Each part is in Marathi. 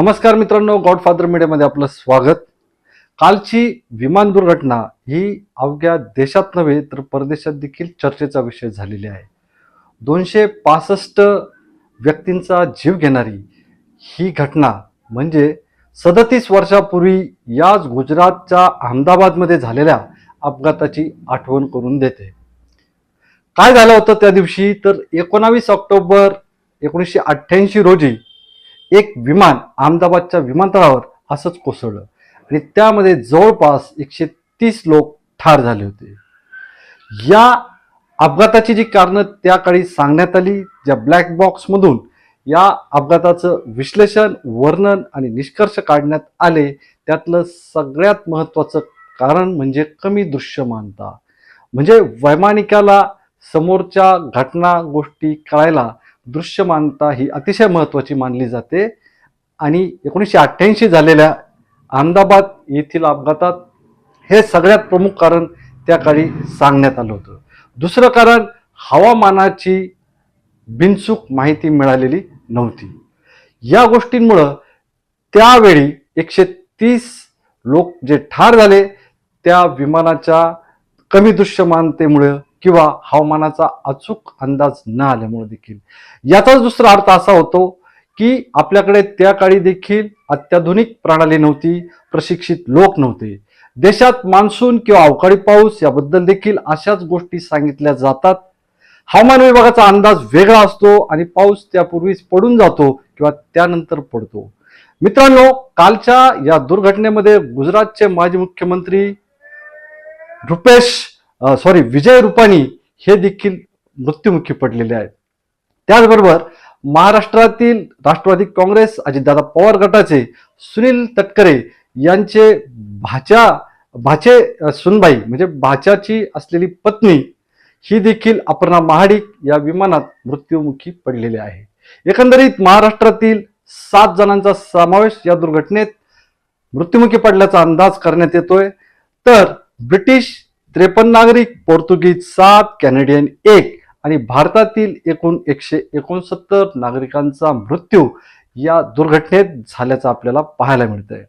नमस्कार मित्रांनो गॉडफादर मीडियामध्ये आपलं स्वागत. कालची विमान दुर्घटना ही अवघ्या देशात नव्हे तर परदेशात देखील चर्चेचा विषय झालेली आहे. दोनशे पासष्ट व्यक्तींचा जीव घेणारी ही घटना म्हणजे सदतीस वर्षापूर्वी याच गुजरातच्या अहमदाबादमध्ये झालेल्या अपघाताची आठवण करून देते. काय झालं होतं त्या दिवशी? तर एकोणावीस ऑक्टोबर एकोणीसशे अठ्ठ्याऐंशी रोजी एक विमान अहमदाबादच्या विमानतळावर असंच कोसळलं. आणि त्यामध्ये जवळपास एकशे तीस लोक ठार झाले होते. या अपघाताची जी कारणं त्या काळी सांगण्यात आली ज्या ब्लॅक बॉक्समधून या अपघाताचं विश्लेषण वर्णन आणि निष्कर्ष काढण्यात आले त्यातलं सगळ्यात महत्त्वाचं कारण म्हणजे कमी दृश्यमानता. म्हणजे वैमानिकाला समोरच्या घटना गोष्टी कळायला दृश्यमानता ही अतिशय महत्त्वाची मानली जाते. आणि एकोणीसशे अठ्ठ्याऐंशी झालेल्या अहमदाबाद येथील अपघातात हे सगळ्यात प्रमुख कारण त्या काळी सांगण्यात आलं होतं. दुसरं कारण हवामानाची बिनचूक माहिती मिळालेली नव्हती. या गोष्टींमुळं त्यावेळी एकशे तीस लोक जे ठार झाले त्या विमानाच्या कमी दृश्यमानतेमुळं किंवा हवामानाचा अचूक अंदाज न आल्यामुळे देखील. याचाच दुसरा अर्थ असा होतो की आपल्याकडे त्या काळी देखील अत्याधुनिक प्रणाली नव्हती प्रशिक्षित लोक नव्हते. देशात मान्सून किंवा अवकाळी पाऊस याबद्दल देखील अशाच गोष्टी सांगितल्या जातात. हवामान विभागाचा अंदाज वेगळा असतो आणि पाऊस त्यापूर्वीच पडून जातो किंवा त्यानंतर पडतो. मित्रांनो कालच्या या दुर्घटनेमध्ये गुजरातचे माजी मुख्यमंत्री रुपेश सॉरी विजय रुपाणी हे देखील मृत्युमुखी पडलेले आहेत. त्याचबरोबर महाराष्ट्रातील राष्ट्रवादी काँग्रेस अजितदादा पवार गटाचे सुनील तटकरे यांचे भाच्या भाचे सुनबाई म्हणजे भाच्याची असलेली पत्नी ही देखील अपर्णा महाडिक या विमानात मृत्युमुखी पडलेली आहे. एकंदरीत महाराष्ट्रातील सात जणांचा समावेश या दुर्घटनेत मृत्युमुखी पडल्याचा अंदाज करण्यात येतोय. तर ब्रिटिश त्रेपन्न नागरिक पोर्तुगीज सात कॅनेडियन एक आणि भारतातील एकूण एकशे एकोणसत्तर नागरिकांचा मृत्यू या दुर्घटनेत झाल्याचं आपल्याला पाहायला मिळतंय.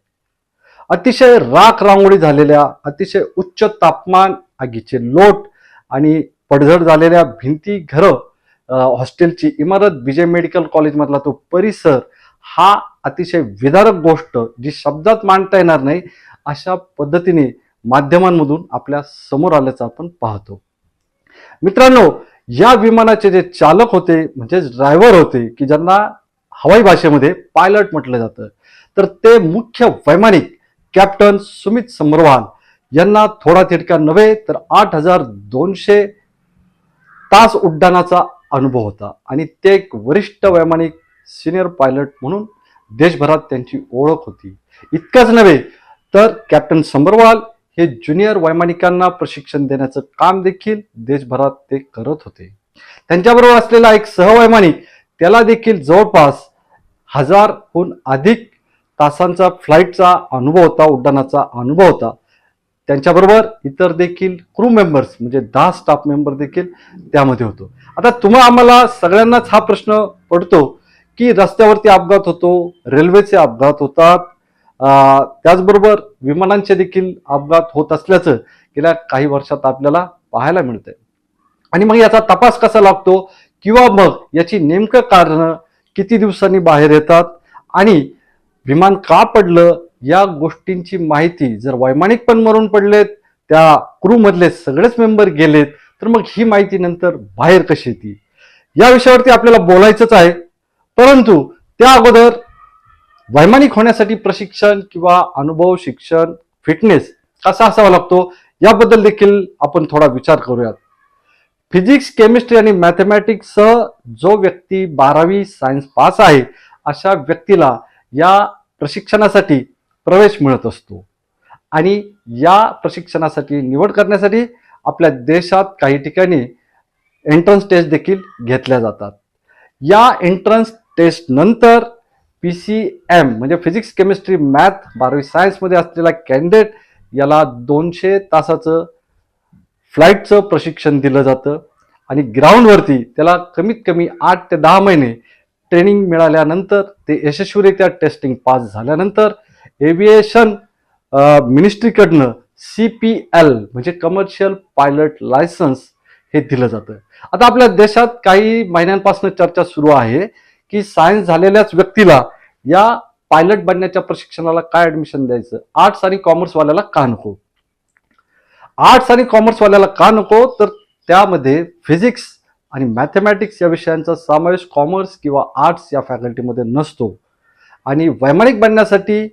अतिशय राख रांगोळी झालेल्या अतिशय उच्च तापमान आगीचे लोट आणि पडझड झालेल्या भिंती घरं हॉस्टेलची इमारत विजय मेडिकल कॉलेजमधला तो परिसर हा अतिशय विदारक गोष्ट जी शब्दात मांडता येणार नाही अशा पद्धतीने माध्यमांमधून आपल्यासमोर आल्याचं आपण पाहतो. मित्रांनो या विमानाचे जे चालक होते म्हणजेच ड्रायव्हर होते की ज्यांना हवाई भाषेमध्ये पायलट म्हटलं जातं तर ते मुख्य वैमानिक कॅप्टन सुमित समरवाल यांना थोडा तिटका नव्हे तर आठ हजार दोनशे तास उड्डाणाचा अनुभव होता. आणि ते एक वरिष्ठ वैमानिक सिनियर पायलट म्हणून देशभरात त्यांची ओळख होती. इतकंच नव्हे तर कॅप्टन समरवाल हे ज्युनियर वैमानिकांना प्रशिक्षण देण्याचं काम देखील देशभरात ते करत होते. त्यांच्याबरोबर असलेला एक सहवैमानिक त्याला देखील जवळपास हजारहून अधिक तासांचा फ्लाईटचा अनुभव होता उड्डाणाचा अनुभव होता. त्यांच्याबरोबर इतर देखील क्रू मेंबर्स म्हणजे दहा स्टाफ मेंबर देखील त्यामध्ये होतो. आता तुम्हा आम्हाला सगळ्यांनाच हा प्रश्न पडतो की रस्त्यावरती अपघात होतो रेल्वेचे अपघात होतात त्याचबरोबर विमानांचे देखील अपघात होत असल्याचं गेल्या काही वर्षात आपल्याला पाहायला मिळतंय. आणि मग याचा तपास कसा लागतो? किंवा मग याची नेमकं कारण किती दिवसांनी बाहेर येतात? आणि विमान का पडलं? या गोष्टींची माहिती जर वैमानिक पण मरून पडलेत त्या क्रूमधले सगळेच मेंबर गेलेत तर मग ही माहिती नंतर बाहेर कशी येते? या विषयावरती आपल्याला बोलायचंच आहे. परंतु त्या अगोदर वैमानिक होण्यासाठी प्रशिक्षण किंवा अनुभव शिक्षण फिटनेस कसा असावा लागतो. याबद्दल देखील आपण थोडा विचार करूयात. फिजिक्स केमिस्ट्री आणि मॅथमॅटिक्ससह जो व्यक्ती बारावी सायन्स पास आहे अशा व्यक्तीला या प्रशिक्षणासाठी प्रवेश मिळत असतो. आणि या प्रशिक्षणासाठी निवड करण्यासाठी आपल्या देशात काही ठिकाणी एंट्रन्स टेस्ट देखील घेतल्या जातात. या एंट्रन्स टेस्ट नंतर पी सी एम म्हणजे फिजिक्स केमिस्ट्री मॅथ बारावी सायन्समध्ये असलेला कॅन्डिडेट याला दोनशे तासाचं फ्लाईटचं प्रशिक्षण दिलं जातं. आणि ग्राउंडवरती त्याला कमीत कमी आठ ते दहा महिने ट्रेनिंग मिळाल्यानंतर ते यशस्वीरित्या टेस्टिंग पास झाल्यानंतर एव्हिएशन मिनिस्ट्रीकडनं सी पी एल म्हणजे कमर्शियल पायलट लायसन्स हे दिलं जातं. आता आपल्या देशात काही महिन्यांपासून चर्चा सुरू आहे. की सायन्स झालेल्याच व्यक्तीला या पायलट बनण्याच्या प्रशिक्षणाला काय ऍडमिशन द्यायचं? आर्ट्स आणि कॉमर्सवाल्याला का नको? आर्ट्स आणि कॉमर्सवाल्याला का नको? तर त्यामध्ये फिजिक्स आणि मॅथमॅटिक्स या विषयांचा समावेश कॉमर्स किंवा आर्ट्स या फॅकल्टीमध्ये नसतो. आणि वैमानिक बनण्यासाठी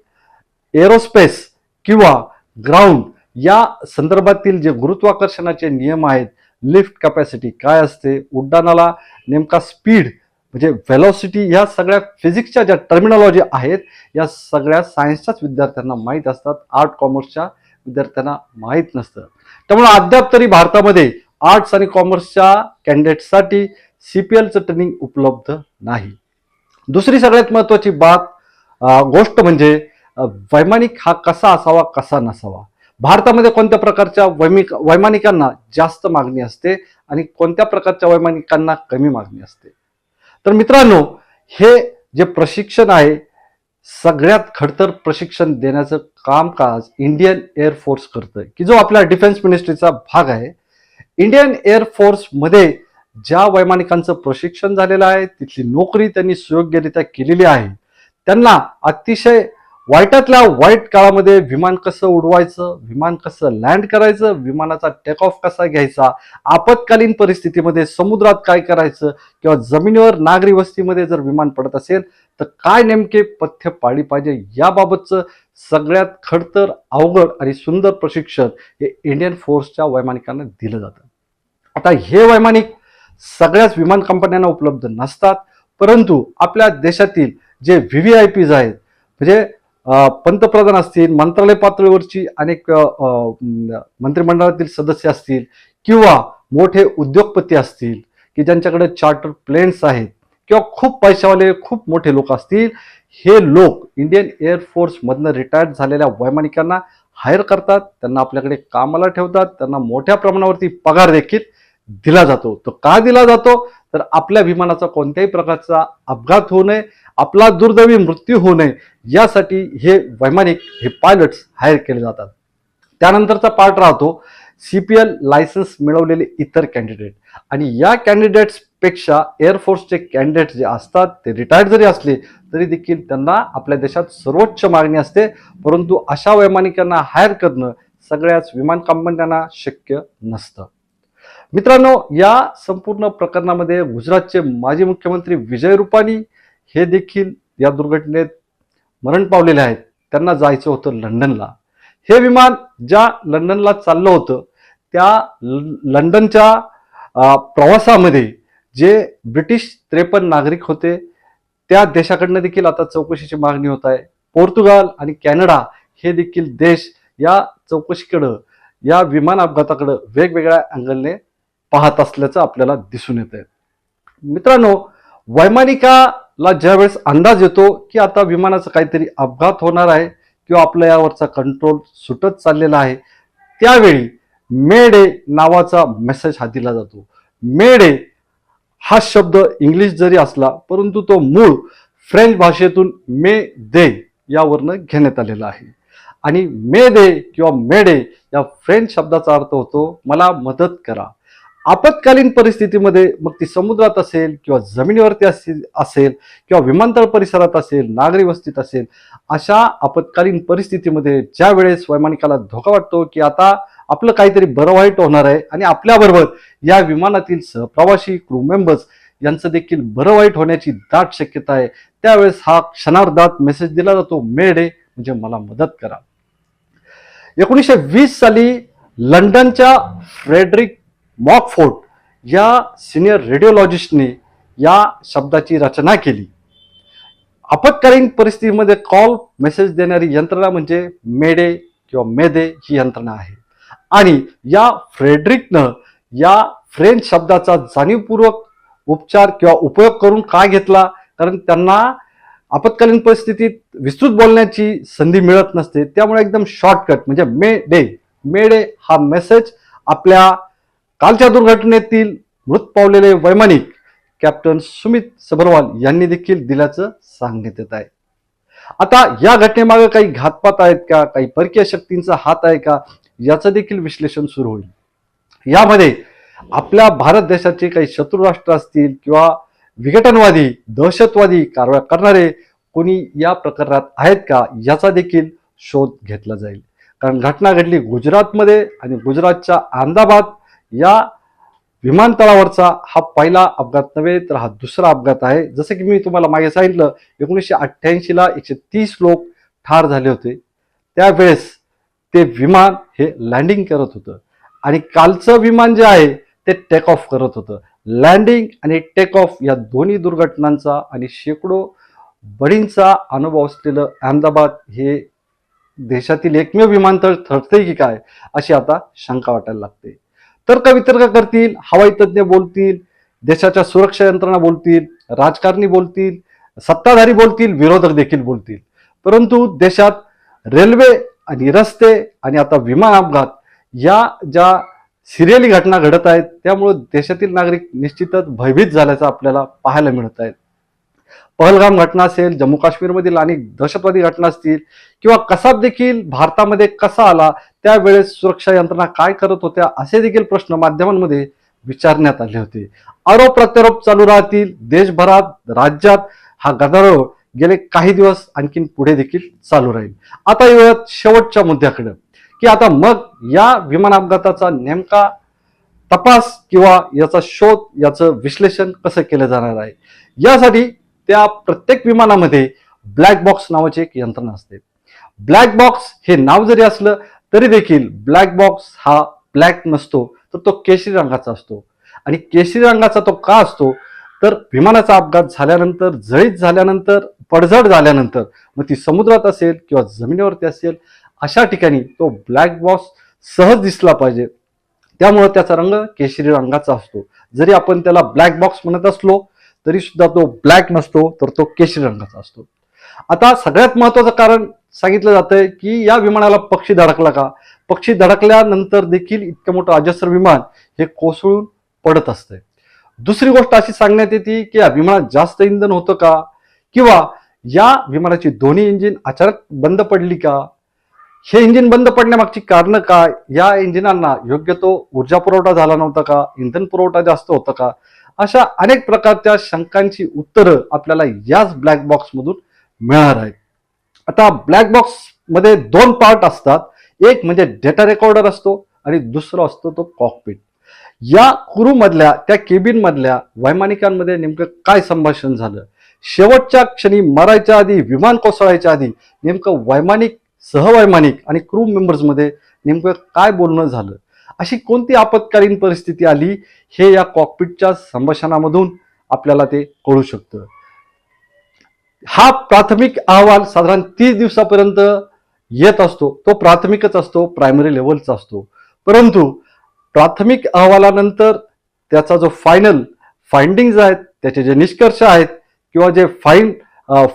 एरोस्पेस किंवा ग्राउंड या संदर्भातील जे गुरुत्वाकर्षणाचे नियम आहेत लिफ्ट कॅपॅसिटी काय असते उड्डाणाला नेमका स्पीड म्हणजे व्हेलॉसिटी ह्या सगळ्या फिजिक्सच्या ज्या टर्मिनॉलॉजी आहेत या सगळ्या सायन्सच्याच विद्यार्थ्यांना माहीत असतात. आर्ट कॉमर्सच्या विद्यार्थ्यांना माहीत नसतं. त्यामुळे अद्याप तरी भारतामध्ये आर्ट्स आणि कॉमर्सच्या कॅन्डिडेटसाठी सी पी एलचं ट्रेनिंग उपलब्ध नाही. दुसरी सगळ्यात महत्त्वाची बात गोष्ट म्हणजे वैमानिक हा कसा असावा कसा नसावा? भारतामध्ये कोणत्या प्रकारच्या वैमिक वैमानिकांना जास्त मागणी असते आणि कोणत्या प्रकारच्या वैमानिकांना कमी मागणी असते? तर मित्रांनो हे जे प्रशिक्षण आहे सगळ्यात खडतर प्रशिक्षण देण्याचं कामकाज इंडियन एअरफोर्स करतं की जो आपल्या डिफेन्स मिनिस्ट्रीचा भाग आहे. इंडियन एअरफोर्समध्ये ज्या वैमानिकांचं प्रशिक्षण झालेलं आहे तिथली नोकरी त्यांनी सुयोग्यरित्या केलेली आहे त्यांना अतिशय वाईटातल्या वाईट काळामध्ये विमान कसं उडवायचं विमान कसं लँड करायचं विमानाचा टेक ऑफ कसा घ्यायचा आपत्कालीन परिस्थितीमध्ये समुद्रात काय करायचं किंवा जमिनीवर नागरी वस्तीमध्ये जर विमान पडत असेल तर काय नेमके पथ्य पाळली पाहिजे याबाबतचं सगळ्यात खडतर अवघड आणि सुंदर प्रशिक्षण हे इंडियन फोर्सच्या वैमानिकांना दिलं जातं. आता हे वैमानिक सगळ्याच विमान कंपन्यांना उपलब्ध नसतात परंतु आपल्या देशातील जे व्ही व्ही आय पीज आहेत म्हणजे पंतप्रधान असतील मंत्रालय पातळीवरची अनेक मंत्रिमंडळातील सदस्य असतील किंवा मोठे उद्योगपती असतील की ज्यांच्याकडे चार्टर प्लेन्स आहेत किंवा खूप पैशावाले खूप मोठे लोक असतील हे लोक इंडियन एअरफोर्समधनं रिटायर्ड झालेल्या वैमानिकांना हायर करतात त्यांना आपल्याकडे कामाला ठेवतात त्यांना मोठ्या प्रमाणावरती पगार देखील दिला जातो. तो का दिला जातो? तर आपल्या विमानाचा कोणत्याही प्रकारचा अपघात होऊ नये. आपला दुर्दैवी मृत्यू होऊ नये यासाठी हे वैमानिक हे पायलट्स हायर केले जातात. त्यानंतरचा पार्ट राहतो सी पी एल लायसन्स मिळवलेले इतर कॅन्डिडेट आणि या कॅन्डिडेट्सपेक्षा एअरफोर्सचे कॅन्डिडेट जे असतात ते रिटायर्ड जरी असले तरी देखील त्यांना आपल्या देशात सर्वोच्च मागणी असते. परंतु अशा वैमानिकांना हायर करणं सगळ्याच विमान कंपन्यांना शक्य नसतं. मित्रांनो या संपूर्ण प्रकरणामध्ये गुजरातचे माजी मुख्यमंत्री विजय रुपानी हे देखील या दुर्घटनेत मरण पावलेले आहेत. त्यांना जायचं होतं लंडनला. हे विमान ज्या लंडनला चाललं होतं त्या ल- लंडनच्या प्रवासामध्ये जे ब्रिटिश त्रेपन्न नागरिक होते त्या देशाकडनं देखील आता चौकशीची मागणी होत आहे. पोर्तुगाल आणि कॅनडा हे देखील देश या चौकशीकडं या विमान अपघाताकडं वेगवेगळ्या अँगलने पाहत असल्याचं आपल्याला दिसून येत आहे मित्रांनो वैमानिका ला ज्यावेळेस अंदाज येतो की आता विमानाचा काहीतरी अपघात होणार आहे किंवा आपल्या यावरचा कंट्रोल सुटत चाललेला आहे त्यावेळी मे डे नावाचा मेसेज हा दिला जातो. मे डे हा शब्द इंग्लिश जरी असला परंतु तो मूळ फ्रेंच भाषेतून मे दे यावरनं घेण्यात आलेला आहे. आणि मे दे किंवा मे डे या फ्रेंच शब्दाचा अर्थ होतो मला मदत करा. आपत्कालीन परिस्थितीमध्ये मग ती समुद्रात असेल किंवा जमिनीवरती असेल असेल किंवा विमानतळ परिसरात असेल नागरी वस्तीत असेल अशा आपत्कालीन परिस्थितीमध्ये ज्या वेळेस वैमानिकाला धोका वाटतो की आता आपलं काहीतरी बरं वाईट होणार आहे आणि आपल्याबरोबर या विमानातील सहप्रवासी क्रू मेंबर्स यांचं देखील बरं वाईट होण्याची दाट शक्यता आहे त्यावेळेस हा क्षणार्धात मेसेज दिला जातो. मेडे म्हणजे मला मदत करा. एकोणीसशे वीस साली लंडनच्या फ्रेडरिक मॉकफोर्ट या सिनियर रेडिओलॉजिस्टने या शब्दाची रचना केली. आपत्कालीन परिस्थितीमध्ये कॉल मेसेज देणारी यंत्रणा म्हणजे मेडे किंवा मेदे ही यंत्रणा आहे. आणि या फ्रेडरिकनं या फ्रेंच शब्दाचा जाणीवपूर्वक उपचार किंवा उपयोग करून का घेतला? कारण त्यांना आपत्कालीन परिस्थितीत विस्तृत बोलण्याची संधी मिळत नसते. त्यामुळे एकदम शॉर्टकट म्हणजे मे डे मे डे हा मेसेज आपल्या कालच्या दुर्घटनेतील मृत पावलेले वैमानिक कॅप्टन सुमित सबरवाल यांनी देखील दिल्याचं सांगण्यात येत आहे. आता या घटनेमागे काही घातपात आहेत का? काही परकीय शक्तींचा हात आहे का? याचं देखील विश्लेषण सुरू होईल. यामध्ये आपल्या भारत देशाचे काही शत्रू राष्ट्र असतील किंवा विघटनवादी दहशतवादी कारवाया करणारे कोणी या प्रकरणात आहेत का? याचा देखील शोध घेतला जाईल. कारण घटना घडली गुजरातमध्ये आणि गुजरातच्या अहमदाबाद या विमानतळावरचा हा पहिला अपघात नव्हे तर हा दुसरा अपघात आहे. जसं की मी तुम्हाला मागे सांगितलं एकोणीसशे अठ्ठ्याऐंशीला एकशे तीस लोक ठार झाले होते. त्यावेळेस ते विमान हे लँडिंग करत होतं. आणि कालचं विमान जे आहे ते टेक ऑफ करत होतं. लँडिंग आणि टेक ऑफ या दोन्ही दुर्घटनांचा आणि शेकडो बळींचा अनुभव असलेलं अहमदाबाद हे देशातील एकमेव विमानतळ ठरते की काय अशी आता शंका वाटायला लागते. तर्क वितर्क करतील हवाई तज्ज्ञ बोलतील देशाच्या सुरक्षा यंत्रणा बोलतील राजकारणी बोलतील सत्ताधारी बोलतील विरोधक देखील बोलतील. परंतु देशात रेल्वे आणि रस्ते आणि आता विमान अपघात या ज्या सिरियली घटना घडत आहेत त्यामुळे देशातील नागरिक निश्चितच भयभीत झाल्याचं आपल्याला पाहायला मिळत आहेत पहलगाम घटना असेल जम्मू काश्मीरमधील अनेक दहशतवादी घटना असतील किंवा कसाब देखील भारतामध्ये कसा आला त्यावेळेस सुरक्षा यंत्रणा काय करत होत्या असे देखील प्रश्न माध्यमांमध्ये विचारण्यात आले होते. आरोप प्रत्यारोप चालू राहतील देशभरात राज्यात हा गदारोळ गेले काही दिवस आणखीन पुढे देखील चालू राहील. आता येऊयात शेवटच्या मुद्द्याकडे. की आता मग या विमान अपघाताचा नेमका तपास किंवा याचा शोध याचं विश्लेषण कसं केलं जाणार आहे? यासाठी त्या प्रत्येक विमानामध्ये ब्लॅक बॉक्स नावाची एक यंत्रणा असते. ब्लॅक बॉक्स हे नाव जरी असलं तरी देखील ब्लॅक बॉक्स हा ब्लॅक नसतो तर तो केशरी रंगाचा असतो. आणि केशरी रंगाचा तो का असतो? तर विमानाचा अपघात झाल्यानंतर जळीत झाल्यानंतर पडझड झाल्यानंतर मग ती समुद्रात असेल किंवा जमिनीवरती असेल अशा ठिकाणी तो ब्लॅक बॉक्स सहज दिसला पाहिजे. त्यामुळे त्याचा रंग केशरी रंगाचा असतो. जरी आपण त्याला ब्लॅक बॉक्स म्हणत असलो तरी सुद्धा तो ब्लॅक नसतो तर तो केशरी रंगाचा असतो. आता सगळ्यात महत्वाचं कारण सांगितलं जातंय की या विमानाला पक्षी धडकला का? पक्षी धडकल्यानंतर देखील इतकं मोठं अजस्र विमान हे कोसळून पडत असतंय. दुसरी गोष्ट अशी सांगण्यात येते की या विमानात जास्त इंधन होतं का? किंवा या विमानाची दोन्ही इंजिन अचानक बंद पडली का? हे इंजिन बंद पडण्यामागची कारणं काय? या इंजिनांना योग्य तो ऊर्जा पुरवठा झाला नव्हता का? इंधन पुरवठा जास्त होता का? अशा अनेक प्रकारच्या शंकांची उत्तरं आपल्याला याच ब्लॅक बॉक्स मधून मिळणार आहेत. आता ब्लॅक बॉक्समध्ये दोन पार्ट असतात. एक म्हणजे डेटा रेकॉर्डर असतो आणि दुसरा असतो तो कॉकपिट या क्रू मधल्या त्या केबिन मधल्या वैमानिकांमध्ये नेमकं काय संभाषण झालं? शेवटच्या क्षणी मरायच्या आधी विमान कोसळायच्या आधी नेमकं वैमानिक सहवैमानिक आणि क्रू मेंबर्समध्ये नेमकं काय बोलणं झालं? अशी कोणती आपत्कालीन परिस्थिती आली हे या कॉकपिटच्या संभाषणामधून आपल्याला ते कळू शकतं. हा प्राथमिक अहवाल साधारण तीस दिवसापर्यंत येत असतो. तो प्राथमिकच असतो प्रायमरी लेवलचा असतो. परंतु प्राथमिक अहवालानंतर त्याचा जो फायनल फाइंडिंग आहेत त्याचे जे निष्कर्ष आहेत किंवा जे फाईन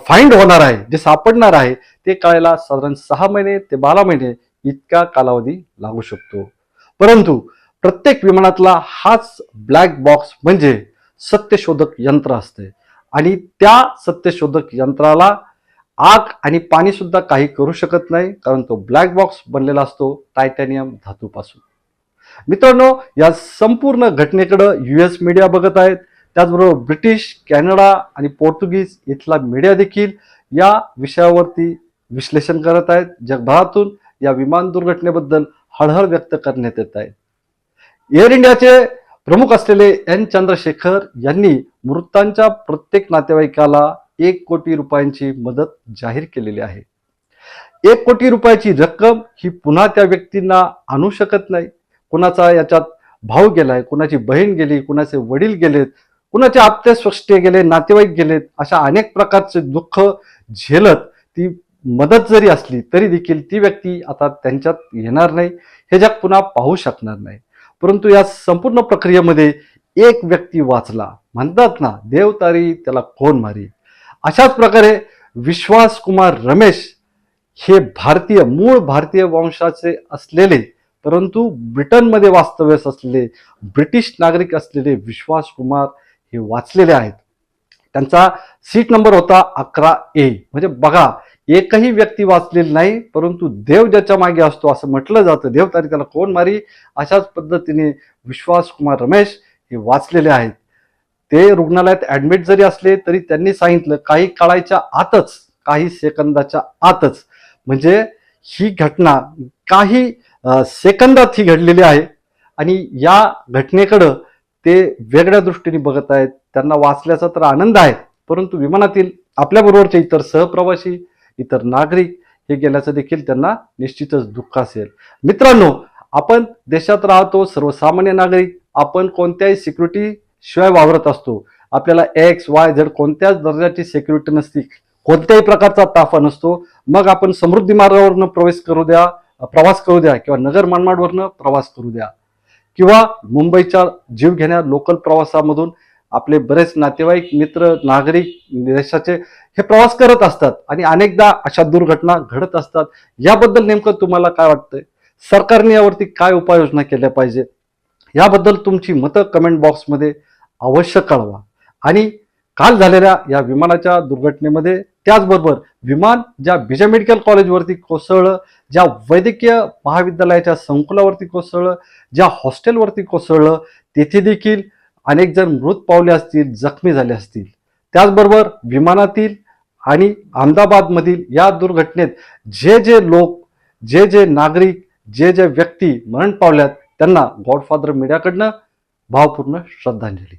फाइंड होणार आहे जे सापडणार आहे ते कळायला साधारण सहा महिने ते बारा महिने इतका कालावधी लागू शकतो. परंतु प्रत्येक विमानातला हाच ब्लॅक बॉक्स म्हणजे सत्यशोधक यंत्र असते. आणि त्या सत्यशोधक यंत्राला आग आणि पाणी सुद्धा काही करू शकत नाही कारण तो ब्लॅक बॉक्स बनलेला असतो टायटॅनियम धातूपासून. मित्रांनो या संपूर्ण घटनेकडं युएस मीडिया बघत आहेत. त्याचबरोबर ब्रिटिश कॅनडा आणि पोर्तुगीज इथला मीडिया देखील या विषयावरती विश्लेषण करत आहेत. जगभरातून या विमान दुर्घटनेबद्दल हळहळ व्यक्त करण्यात येत आहे. एअर इंडियाचे प्रमुख असलेले एन चंद्रशेखर यांनी मृतांच्या प्रत्येक नातेवाईकाला एक कोटी रुपयांची मदत जाहीर केलेली आहे. एक कोटी रुपयाची रक्कम ही पुन्हा त्या व्यक्तींना आणू शकत नाही. कुणाचा याच्यात भाऊ गेलाय कुणाची बहीण गेली कुणाचे वडील गेलेत कुणाचे आप्ते स्वष्टे गेले नातेवाईक गेलेत अशा अनेक प्रकारचे दुःख झेलत ती मदत जरी असली तरी देखील ती व्यक्ती आता त्यांच्यात येणार नाही. हे जग पुन्हा पाहू शकणार नाही. परंतु या संपूर्ण प्रक्रियेमध्ये एक व्यक्ती वाचला. म्हणतात ना देव तारी त्याला कोण मारी? अशाच प्रकारे विश्वास कुमार रमेश हे भारतीय मूळ भारतीय वंशाचे असलेले परंतु ब्रिटनमध्ये वास्तव्यास असलेले ब्रिटिश नागरिक असलेले विश्वास कुमार हे वाचलेले आहेत. त्यांचा सीट नंबर होता अकरा ए. म्हणजे बघा एकही व्यक्ती वाचलेली नाही परंतु देव ज्याच्या मागे असतो असं म्हटलं जातं. देव तरी त्याला कोण मारी? अशाच पद्धतीने विश्वास कुमार रमेश हे वाचलेले आहेत. ते रुग्णालयात ऍडमिट जरी असले तरी त्यांनी सांगितलं काही काळाच्या आतच काही सेकंदाच्या आतच. म्हणजे ही घटना काही सेकंदात ही घडलेली आहे. आणि या घटनेकडं ते वेगळ्या दृष्टीने बघत आहेत. त्यांना वाचल्याचा तर आनंद आहे परंतु विमानातील आपल्याबरोबरचे इतर सहप्रवासी इतर नागरिक हे गेल्याचं देखील त्यांना निश्चितच दुःख असेल. मित्रांनो आपण देशात राहतो सर्वसामान्य नागरिक आपण कोणत्याही सिक्युरिटी शिवाय वावरत असतो. आपल्याला एक्स वाय झेड कोणत्याच दर्जाची सिक्युरिटी नसती. कोणत्याही प्रकारचा ताफा नसतो. मग आपण समृद्धी मार्गावरनं प्रवेश करू द्या प्रवास करू द्या किंवा नगर मनमाडवरनं प्रवास करू द्या. किंवा मुंबईच्या जीव घेण्या लोकल प्रवासामधून आपले बरेच नातेवाईक मित्र नागरिक देशाचे हे प्रवास करत असतात आणि अनेकदा अशा दुर्घटना घडत असतात. याबद्दल नेमकं तुम्हाला काय वाटतंय? सरकारने यावरती काय उपाययोजना केल्या पाहिजे याबद्दल तुमची मतं कमेंट बॉक्समध्ये अवश्य कळवा. आणि काल झालेल्या या विमानाच्या दुर्घटनेमध्ये त्याचबरोबर विमान ज्या बीजा मेडिकल कॉलेजवरती कोसळलं ज्या वैद्यकीय महाविद्यालयाच्या संकुलावरती कोसळलं ज्या हॉस्टेलवरती कोसळलं तेथे देखील अनेक जण मृत पावले असतील जखमी झाले असतील. त्याचबरोबर विमानातील आणि अहमदाबादमधील या दुर्घटनेत जे जे लोक जे जे नागरिक जे जे व्यक्ती मरण पावल्यात त्यांना गॉडफादर मीडियाकडनं भावपूर्ण श्रद्धांजली.